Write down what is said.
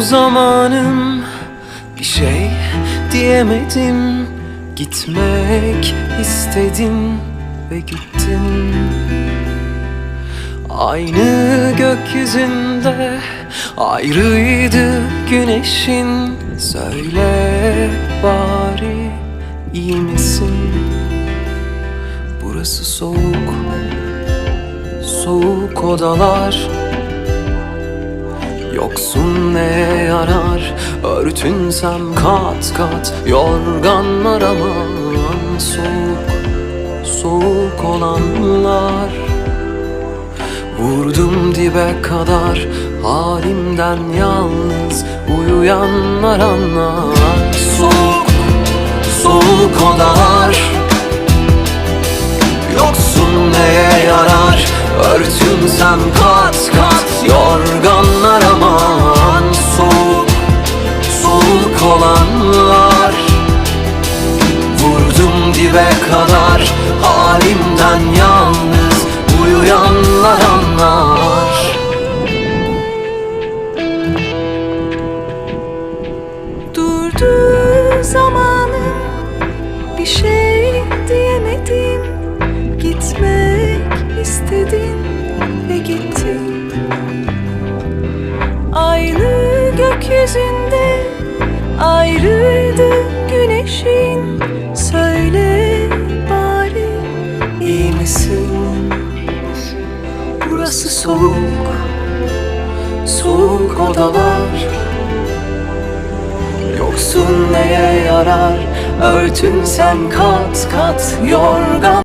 zamanım Bir şey diyemedim. Gitmek istedim ve gittim. Aynı gökyüzünde ayrıydı güneşin. Söyle bari iyi misin? Burası soğuk, soğuk odalar Yoksun neye yarar? Örtünsem kat kat Yorganlar aman Soğuk, soğuk olanlar. Vurdum dibe kadar Halimden yalnız Uyuyanlar anlar. Soğuk, soğuk odalar olanlar. Vurdum dibe kadar Halimden yalnız Uyuyanlar anlar. Durdu zamanım bir şey diyemedim. Gitmek istedim ve gittim. Aynı gökyüzünde ayrıydı güneşin Söyle bari İyi misin? Burası soğuk Soğuk odalar Yoksun neye yarar Örtünsen kat kat yorgan